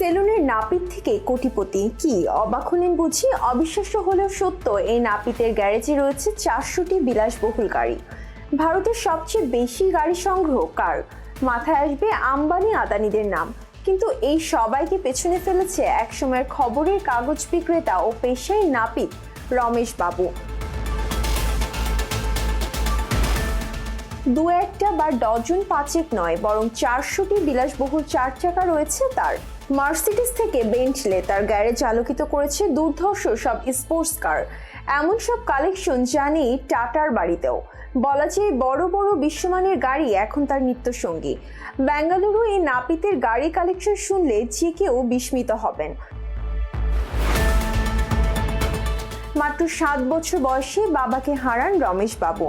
নাপিত থেকে কোটিপতি। কি অবাক হলেন বুঝি? অবিশ্বাস্য হলেও সত্য, এই নাপিতের গ্যারেজে রয়েছে চারশোটি বিলাসবহুল গাড়ি। ভারতের সবচেয়ে বেশি গাড়ি সংগ্রহ কার? মাথায় আসবে আম্বানি আদানিদের নাম। কিন্তু এই সবাইকে পেছনে ফেলেছে একসময়ের খবরের কাগজ বিক্রেতা ও পেশায় নাপিত রমেশ বাবু। দু একটা বা ডজন পাঁচেক নয়, বরং চারশোটি বিলাসবহুল চার চাকা রয়েছে তার। মার্সিডিস থেকে বেন্টলে তার গ্যারেজ আলোকিত করেছে দুর্ধর্ষ সব স্পোর্টস কার। এমন সব কালেকশন জানি টাটার বাড়িতেও। বলা যায় বড় বড় বিশ্বমানের গাড়ি এখন তার নিত্যসঙ্গী। বেঙ্গালুরু এই নাপিতের গাড়ি কালেকশন শুনলে যে কেউ বিস্মিত হবেন। মাত্র সাত বছর বয়সে বাবাকে হারান রমেশ বাবু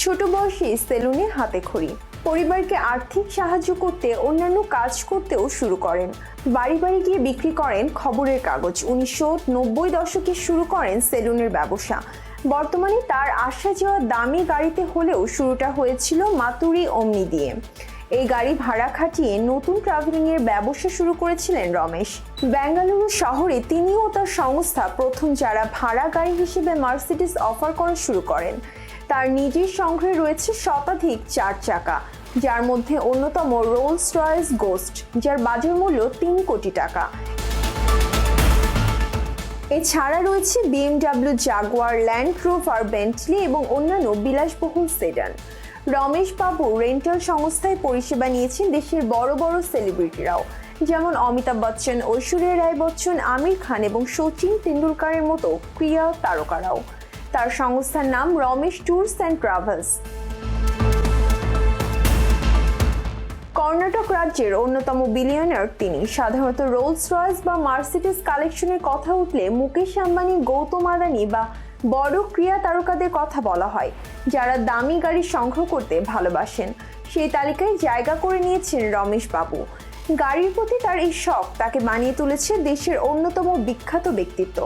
ছোট বয়সে সেলুনে হাতে খড়ি। পরিবারকে আর্থিক সাহায্য করতে অন্যান্য কাজ করতেও শুরু করেন। বাড়ি বাড়ি গিয়ে বিক্রি করেন খবরের কাগজ। উনিশশো নব্বই দশকে শুরু করেন সেলুনের ব্যবসা। বর্তমানে তার আসা যাওয়া দামি গাড়িতে হলেও শুরুটা হয়েছিল মাতুরি অমনি দিয়ে। এই গাড়ি ভাড়া খাটিয়ে নতুন ট্রাভেলিং এর ব্যবসা শুরু করেছিলেন রমেশ। বেঙ্গালুরু শহরে তিনিও তার সংস্থা প্রথম যারা ভাড়া গাড়ি হিসেবে মার্সিডিস অফার করা শুরু করেন। তার নিজের সংগ্রহে রয়েছে শতাধিক চার চাকা, যার মধ্যে অন্যতম রোলস রয়েস গোস্ট যার বাজার মূল্য তিন কোটি টাকা। এছাড়া রয়েছে BMW Jaguar Land Rover Bentley এবং অন্যান্য বিলাসবহুল সেডান রমেশ বাবু রেন্টাল সংস্থায় পরিষেবা নিয়েছেন দেশের বড় বড় সেলিব্রিটিরাও যেমন অমিতাভ বচ্চন, ঐশ্বরিয়া রায় বচ্চন, আমির খান এবং সচিন তেন্ডুলকারের মতো ক্রিয়া তারকারাও। তার সংস্থার নাম Ramesh Tours and Travels. Karnataka রাজ্যের অন্যতম বিলিয়নার তিনি। সাধারণত রোলস রয়েস বা মার্সিডিস কালেকশনের কথা উঠলে মুকেশ আম্বানি, গৌতম আদানি বা বড় ক্রিয়া তারকাদের কথা বলা হয়, যারা দামি গাড়ি সংগ্রহ করতে ভালোবাসেন। সেই তালিকায় জায়গা করে নিয়েছেন রমেশ বাবু। গাড়ির প্রতি তার এই শখ তাকে বানিয়ে তুলেছে দেশের অন্যতম বিখ্যাত ব্যক্তিত্ব।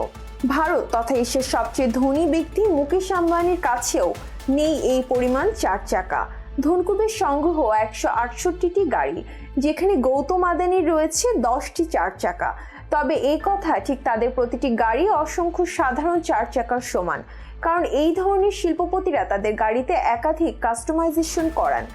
ভারত তথা এশিয়ার সবচেয়ে ধনী ব্যক্তি মুকেশ আম্বানির কাছেও নেই এই পরিমাণ চার চাকা। ধনকুবের সংগ্রহ একশো আটষট্টিটি গাড়ি, যেখানে গৌতম আদানির রয়েছে দশটি চার চাকা। তবে এই কথা ঠিক তাদের প্রতিটি গাড়ি অসংখ্য সাধারণ চার চাকার সমান, কারণ এই ধরনের শিল্পপতিরা তাদের গাড়িতে একাধিক কাস্টমাইজেশন করান।